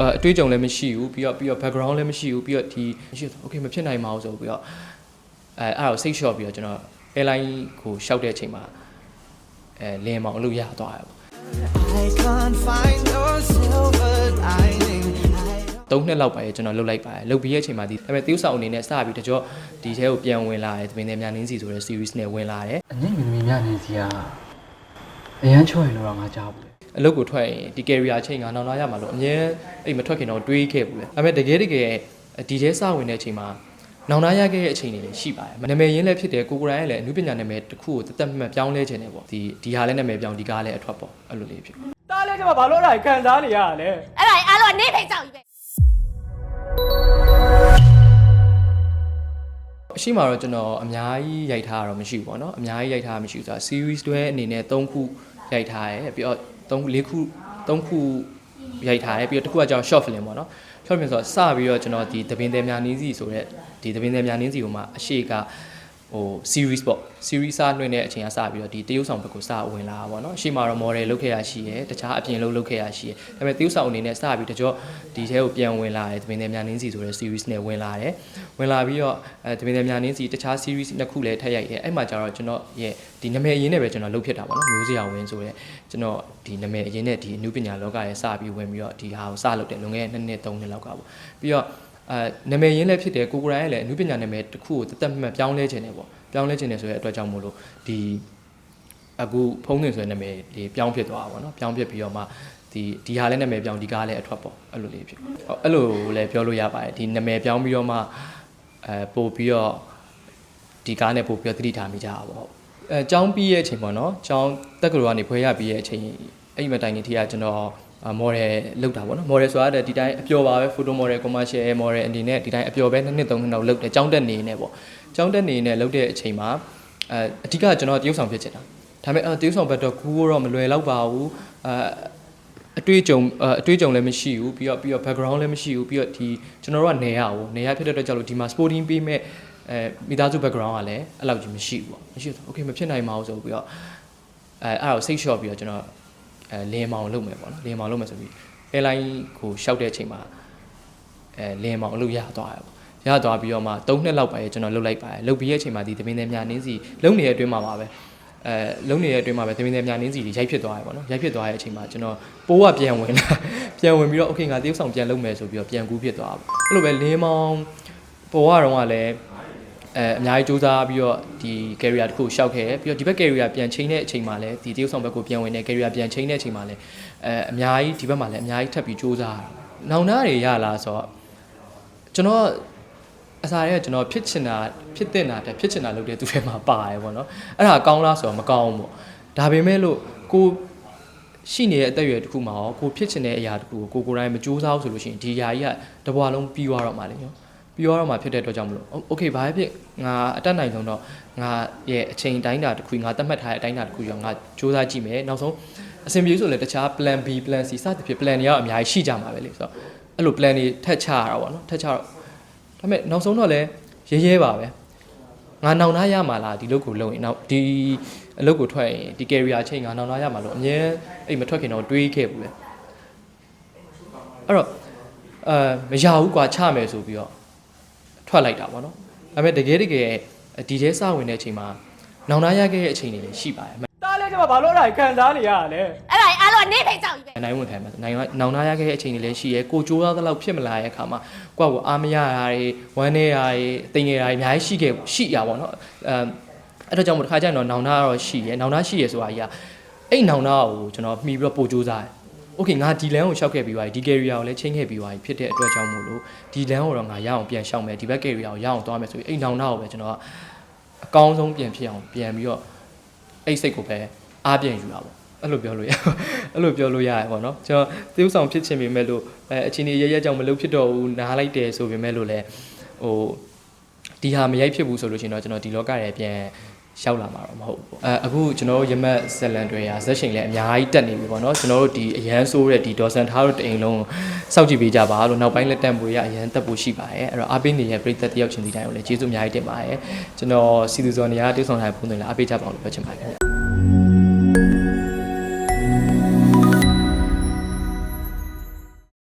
အတွေ့အကြုံလည်းမရှိဘူးပြီးတော့ပြီးတော့ background လည်းမရှိဘူးပြီးတော့ဒီမရှိတော့ okay မဖြစ်နိုင်ပါဘူးဆိုပြီးတော့အဲအဲ့ဒါကိုစိတ်လျှော့ပြီးတော့ကျွန်တော် airline ကိုရှောက်တဲ့အချိန်မှာအဲလင်းမအောင်အလုပ်ရသွားတယ်ပေါ့ I can't find no silver lining သုံးနှစ်လောက်ပါရကျွန်တော်လုတ်လိုက်ပါတယ်လုတ်ပြီးရဲ့အချိန်မှာဒီဒါပေမဲ့တေးဥဆောင်အနေနဲ့စပြီးတကြောဒီထဲကိုပြန်ဝင်လာတယ်သမင်းတွေများနင်းစီဆိုတဲ့ series နဲ့ဝင်လာတယ်အငင်းငင်းများနင်းစီက အရန်ချော်ရလို့တော့ငါကြားဘူးလေအလုပ်ကိုထွက်ရင်ဒီ career ချိန်ကနောက်လာရမှာလို့အမြဲအဲ့မထွက်ခင်တော့တွေးခဲ့ဘူးလေဒါပေမဲ့တကယ်တကယ်ဒီထဲစဝင်တဲ့အချိန်မှာနောင်နာရခဲ့တဲ့အချိန်တွေလည်းရှိပါတယ်နာမည်ရင်းလည်းဖြစ်တယ်ကိုကိုရိုင်းရဲ့လည်းအမှုပညာနာမည်တစ်ခုကိုတသက်မှတ်ပြောင်းလဲခြင်းတယ်ပေါ့ဒီဒီဟာလည်းနာမည်ပြောင်းဒီကားလည်းအထွက်ပေါ့အဲ့လိုလေးဖြစ်တားလဲကျမဘာလို့အဲ့ဒါခံစားနေရတာလဲအဲ့ဒါကြီးအားလုံးကနေဖိတ်ကြောက်ကြီးပဲအရှိမတော့ကျွန်တော်အများကြီးရိုက်ထားတာတော့မရှိဘူးပေါ့နော်အများကြီးရိုက်ထားတာမရှိဘူးဆိုတာ series တွဲအနေနဲ့3ခု ရိုက်ထားတယ်ပြီးတော့3ခု4ခု3ခုရိုက်ထားတယ်ပြီးတော့တစ်ခုကကျတော့ short film ပေါ့နော် short film ဆိုတော့စပြီးတော့ကျွန်တော်ဒီသပင်သည်များနင်းစီဆိုတဲ့ဒီသပင်သည်များနင်းစီကိုမှအရှိက ဟို series ပေါ့ series စလွှင့်တဲ့အချိန်ကစပြီးတော့ဒီတရုပ်ဆောင်ဘက်ကိုစဝင်လာတာပေါ့နော်အရှိမတော့ model လုပ်ခဲ့ရရှိရယ်တခြားအပြင်လုပ်လုပ်ခဲ့ရရှိရယ်ဒါပေမဲ့တရုပ်ဆောင်အနေနဲ့စပြီးတကြောဒီထဲကိုပြန်ဝင်လာတယ်သပင်သည်များနင်းစီဆိုတဲ့ series နဲ့ဝင်လာတယ်ဝင်လာပြီးတော့အဲသပင်သည်များနင်းစီတခြား series နှစ်ခုလည်းထပ်ရိုက်တယ်အဲ့မှာကျတော့ကျွန်တော်ရဲ့ဒီနာမည်အရင်းနဲ့ပဲကျွန်တော်လုပ်ဖြစ်တာပေါ့နော်မျိုးစရာဝင်ဆိုတဲ့ကျွန်တော်ဒီနာမည်အရင်းနဲ့ဒီအမှုပညာလောကရဲ့စပြီးဝင်ပြီးတော့ဒီဟာကိုစလုပ်တယ်လွန်ခဲ့တဲ့2နှစ်3နှစ်လောက်ကပေါ့ပြီးတော့ အဲနာမည်ရင်းလည်းဖြစ်တယ်ကိုကိုရိုင်းရဲ့လည်းအမှုပညာနာမည်တစ်ခုကိုတသက်မှတ်ပြောင်းလဲခြင်းတယ်ပေါ့ပြောင်းလဲခြင်းတယ်ဆိုတဲ့အတွက်ကြောင့်မို့လို့ဒီအခုဖုံးနေဆိုတဲ့နာမည်လေးပြောင်းဖြစ်သွားတာပေါ့နော်ပြောင်းဖြစ်ပြီးတော့မှဒီဒီဟာလည်းနာမည်ပြောင်းဒီကားလည်းအထွက်ပေါ့အဲ့လိုလေးဖြစ်ဟုတ်အဲ့လိုလည်းပြောလို့ရပါတယ်ဒီနာမည်ပြောင်းပြီးတော့မှအဲပို့ပြီးတော့ဒီကားနဲ့ပို့ပြီးတော့သတိထားမိကြတာပေါ့အဲចောင်းပြီးရဲ့အချိန်ပေါ့နော်ចောင်းတက်ကတော်ကနေဖွဲရပြီးရဲ့အချိန်အဲ့ဒီမတိုင်နေထီကကျွန်တော် မော်ဒယ်လောက်တာပေါ့နော်မော်ဒယ်ဆိုတာဒီတိုင်းအပျော်ပါပဲဖိုတိုမော်ဒယ်ကွန်မာရှယ်မော်ဒယ်အနေနဲ့ဒီတိုင်းအပျော်ပဲနှစ်နှစ်သုံးနှစ်လောက်လောက်တယ်ចောင်းတက်နေနေပေါ့ចောင်းတက်နေနေလောက်တဲ့အချိန်မှာအဲအဓိကကျွန်တော်တရုပ်ဆောင်ဖြစ်ချင်တာဒါပေမဲ့အဲတရုပ်ဆောင်ဘက်တော့ကူတော့မလွယ်တော့ပါဘူးအဲအတွေ့အကြုံအတွေ့အကြုံလည်းမရှိဘူးပြီးတော့ပြီးတော့ background လည်းမရှိဘူးပြီးတော့ဒီကျွန်တော်တို့ကနေရဘူးနေရဖြစ်တဲ့အတွက်ကြောင့်လို့ဒီမှာ sporting ပေးမဲ့အဲမိသားစု background ကလည်းအဲ့လောက်ကြီးမရှိဘူးပေါ့မရှိဘူး okay မဖြစ်နိုင်ပါဘူးဆိုပြီးတော့အဲအဲ့ဒါကိုစိတ်လျှော့ပြီးတော့ကျွန်တော် အဲလင်းမောင်လုပ်မယ်ပေါ့နော်လင်းမောင်လုပ်မယ်ဆိုပြီး airline ကိုရှောက်တဲ့အချိန်မှာအဲလင်းမောင်အလုပ်ရသွားတယ်ပေါ့ရသွားပြီးတော့မှ၃နှစ်လောက်ပါရဲ့ကျွန်တော်လုပ်လိုက်ပါတယ်လုပ်ပြီးရဲ့အချိန်မှာဒီသမင်းသည်များနင်းစီလုပ်နေတဲ့အတွင်းမှာပါပဲအဲလုံနေတဲ့အတွင်းမှာပဲသမင်းသည်များနင်းစီတွေရိုက်ဖြစ်သွားတယ်ပေါ့နော်ရိုက်ဖြစ်သွားတဲ့အချိန်မှာကျွန်တော်ပိုးကပြန်ဝင်လာပြန်ဝင်ပြီးတော့ okay ငါတရုပ်ဆောင်ပြန်လုပ်မယ်ဆိုပြီးတော့ပြန်ကူးဖြစ်သွားတာပေါ့အဲ့လိုပဲလင်းမောင်ပေါ်ကတော့ကလည်း အဲအများကြီးစူးစမ်းပြီးတော့ဒီ career တစ်ခုရှောက်ခဲ့ပြီးတော့ဒီဘက် career ပြန်ချိန်တဲ့အချိန်မှာလည်းဒီတရုပ်ဆောင်ဘက်ကိုပြန်ဝင်တဲ့ career ပြန်ချိန်တဲ့အချိန်မှာလည်းအဲအများကြီးဒီဘက်မှာလည်းအများကြီးထပ်ပြီးစူးစမ်းရတာနောင်နာတွေရလာဆိုတော့ကျွန်တော်အစားရဲကျွန်တော်ဖြစ်ချင်တာဖြစ်တဲ့နာတက်ဖြစ်ချင်တာလုပ်တဲ့သူတွေမှာပါတယ်ပေါ့နော်အဲ့ဒါကောင်းလားဆိုတော့မကောင်းဘူးပေါ့ဒါပေမဲ့လို့ကိုရှိနေတဲ့အသက်အရွယ်တစ်ခုမှာရောကိုဖြစ်ချင်တဲ့အရာတစ်ခုကိုကိုကိုယ်တိုင်မကြိုးစားဘူးဆိုလို့ရှိရင်ဒီအရာကြီးကတစ်ဘဝလုံးပြီးသွားတော့မှာလေနော် ပြီးသွားတော့မှာဖြစ်တဲ့အတွက်ကြောင့်မလို့โอเคဘာဖြစ်ငါအတက်နိုင်ဆုံးတော့ငါရဲ့အချိန်တိုင်းတာတစ်ခုငါသတ်မှတ်ထားတဲ့အတိုင်းတာတစ်ခုရောငါစူးစမ်းကြည့်မယ်နောက်ဆုံးအဆင်ပြေဆိုလည်းတခြား plan B plan C စသဖြင့် plan တွေကတော့အများကြီးရှိကြမှာပဲလေဆိုတော့အဲ့လို plan တွေထက်ချရတာပေါ့နော်ထက်ချတော့ဒါပေမဲ့နောက်ဆုံးတော့လည်းရဲရဲပါပဲငါနောင်နာရမှာလားဒီလုပ်ကိုလုပ်ရင်နောက်ဒီအလုပ်ကိုထွက်ရင်ဒီ career ချိန်ငါနောင်နာရမှာလို့အမြဲအဲ့မထွက်ခင်တော့တွေးခဲ့ဘူးလေအဲ့တော့အဲမရဘူးကွာချမယ်ဆိုပြီးတော့ ထွက်လိုက်တာပေါ့နော်ဒါပေမဲ့တကယ်တကယ်ဒီထဲစဝင်တဲ့အချိန်မှာနောင်နာရခဲ့တဲ့အချိန်တွေလည်းရှိပါတယ်တားလဲကျမဘာလို့အဲ့ဒါခံစားနေရတာလဲအဲ့ဒါကြီးအားလုံးကနေဖိတ်ကြောက်ကြီးပဲနိုင်ဝင်ခံမှာနိုင်နောင်နာရခဲ့တဲ့အချိန်တွေလည်းရှိရဲကိုကြိုးစားသလောက်ဖြစ်မလာရဲ့အခါမှာကိုယ့်ကိုအားမရတာတွေဝမ်းနေတာတွေတိမ်ငယ်တာတွေအများကြီးရှိခဲ့ရှိရပါတော့အဲအဲ့တော့ကြောင့်မို့တစ်ခါကျရင်တော့နောင်နာကတော့ရှိရဲနောင်နာရှိရဲဆိုတာကြီးကအဲ့နောင်နာကိုကျွန်တော်မှီပြီးတော့ပို့ကြိုးစားတယ် โอเคငါဒီလမ်းကိုရှောက်ခဲ့ပြီးသွားပြီဒီ career ကိုလည်းချိန်ခဲ့ပြီးသွားပြီဖြစ်တဲ့အတွက်ကြောင့်မို့လို့ဒီလမ်းကိုတော့ငါရအောင်ပြန်ရှောက်မယ်ဒီဘက် career ကိုရအောင်သွားမယ်ဆိုပြီးအဲ့နောင်နာကိုပဲကျွန်တော်ကအကောင်းဆုံးပြန်ဖြစ်အောင်ပြန်ပြီးတော့အဲ့စိတ်ကိုပဲအားပြန်ယူတာပေါ့ အဲ့လိုပြောလို့ရအဲ့လိုပြောလို့ရတယ်ပေါ့နော်ကျွန်တော်သေဥဆောင်ဖြစ်ချင်ပေမဲ့လို့အဲအချင်းကြီးရရကြောင်မလုပ်ဖြစ်တော့ဘူးနားလိုက်တယ်ဆိုပေမဲ့လို့လည်းဟိုဒီဟာမရိုက်ဖြစ်ဘူးဆိုလို့ရှိရင်တော့ကျွန်တော်ဒီလောကရဲ့ပြန် ရောက်လာမှာတော့မဟုတ်ဘူးပေါ့အဲအခုကျွန်တော်တို့ရမက်ဇလန်တွေရာဇက်ရှင်လည်းအများကြီးတက်နေပြီပေါ့နော်ကျွန်တော်တို့ဒီအရန်ဆိုးတဲ့ဒီဒေါ်ဆန်ထားတို့တအိမ်လုံးစောင့်ကြည့်ပေးကြပါလို့နောက်ပိုင်းလက်တံပွေရအရန်တက်ဖို့ရှိပါတယ်အဲ့တော့အားပေးနေတဲ့ပြည်သက်တယောက်ချင်းဒီတိုင်းကိုလည်းကျေးဇူးအများကြီးတင်ပါတယ်ကျွန်တော်စီသူဇော်နေရာတိကျဆောင်ထားတဲ့ဖုန်းတွေလည်းအားပေးကြပါအောင်လို့ပြောချင်ပါတယ်